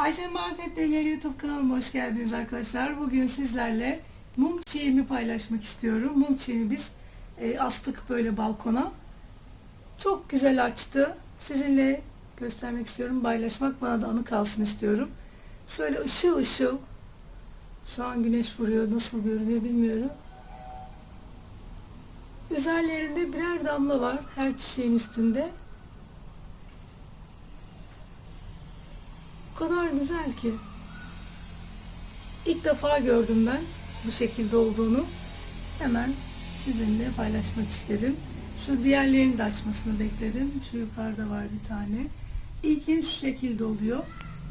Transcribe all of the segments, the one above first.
Ayşe Marifet Deleri YouTube kanalıma hoş geldiniz arkadaşlar. Bugün sizlerle mum çiçeğimi paylaşmak istiyorum. Mum çiçeğini biz e, astık böyle balkona. Çok güzel açtı. Sizinle göstermek istiyorum. Paylaşmak bana da anı kalsın istiyorum. Şöyle ışıl ışıl. Şu an güneş vuruyor. Nasıl görünüyor bilmiyorum. Üzerlerinde birer damla var her çiçeğin üstünde. Kadar güzel ki. İlk defa gördüm ben bu şekilde olduğunu. Hemen sizinle paylaşmak istedim. Şu diğerlerinin de açmasını bekledim. Şu yukarıda var bir tane. İlkin şu şekilde oluyor.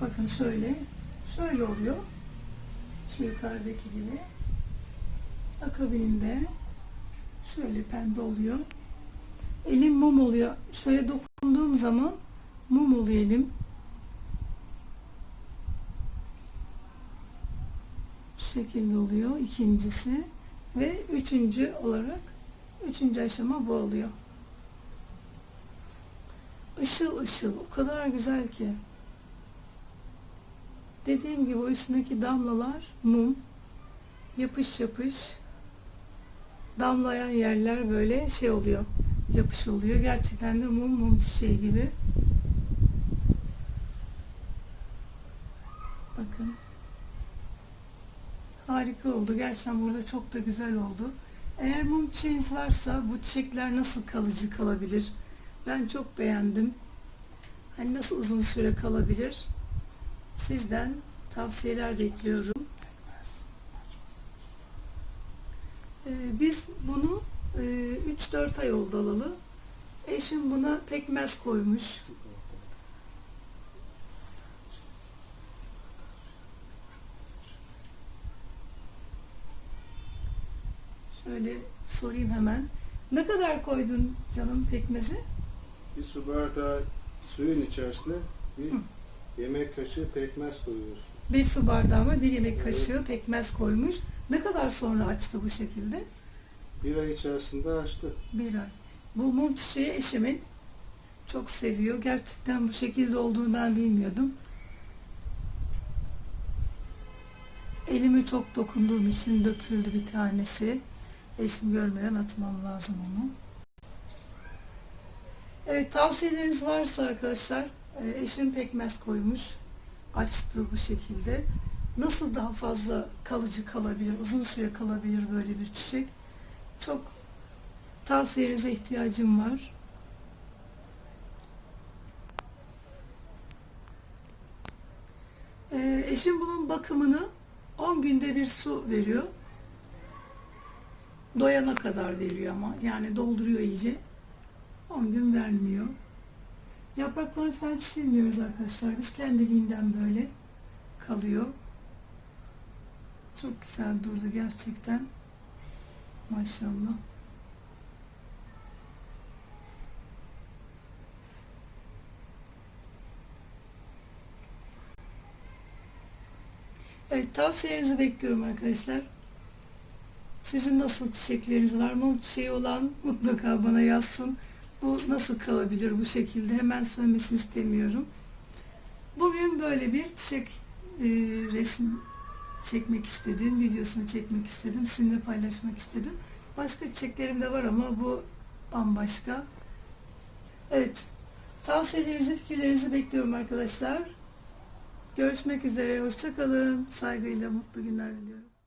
Bakın şöyle. Şöyle oluyor. Şu yukarıdaki gibi. Akabininde şöyle pembe oluyor. Elim mum oluyor. Şöyle dokunduğum zaman mum oluyor elim. Şekilde oluyor ikincisi ve üçüncü olarak üçüncü aşama bu oluyor. Işıl ışıl o kadar güzel ki. Dediğim gibi o üstündeki damlalar mum yapış yapış damlayan yerler böyle şey oluyor yapış oluyor. Gerçekten de mum mum çiçeği gibi. Bakın. Harika oldu. Gerçekten burada çok da güzel oldu. Eğer mum çiçeğiniz varsa bu çiçekler nasıl kalıcı kalabilir? Ben çok beğendim. Hani nasıl uzun süre kalabilir? Sizden tavsiyeler bekliyorum. Ee, biz bunu e, 3-4 ay oldu alalı. Eşim buna pekmez koymuş. Şöyle sorayım hemen. Ne kadar koydun canım pekmezi? Bir su bardağı suyun içerisine bir Hı. yemek kaşığı pekmez koyuyoruz. Bir su bardağına bir yemek kaşığı pekmez koymuş. Ne kadar sonra açtı bu şekilde? Bir ay içerisinde açtı. Bir ay. Bu mum çiçeği eşimin çok seviyor. Gerçekten bu şekilde olduğunu ben bilmiyordum. Elimi çok dokunduğum için döküldü bir tanesi. Eşim görmeden atmam lazım onu. Evet tavsiyeleriniz varsa arkadaşlar e, eşim pekmez koymuş. Açtı bu şekilde. Nasıl daha fazla kalıcı kalabilir, uzun süre kalabilir böyle bir çiçek? Çok tavsiyenize ihtiyacım var. Ee, eşim bunun bakımını 10 günde bir su veriyor. Doyana kadar veriyor ama yani dolduruyor iyice. 10 gün vermiyor. Yapraklarını falan silmiyoruz arkadaşlar. Biz kendiliğinden böyle kalıyor. Çok güzel durdu gerçekten. Maşallah. Evet tavsiyenizi bekliyorum arkadaşlar. Sizin nasıl çiçekleriniz var? Mum çiçeği olan mutlaka bana yazsın. Bu nasıl kalabilir bu şekilde? Hemen söylemesini istemiyorum. Bugün böyle bir çiçek e, resim çekmek istedim. Videosunu çekmek istedim. Sizinle paylaşmak istedim. Başka çiçeklerim de var ama bu bambaşka. Evet. Tavsiyelerinizi, fikirlerinizi bekliyorum arkadaşlar. Görüşmek üzere. Hoşçakalın. Saygıyla mutlu günler diliyorum.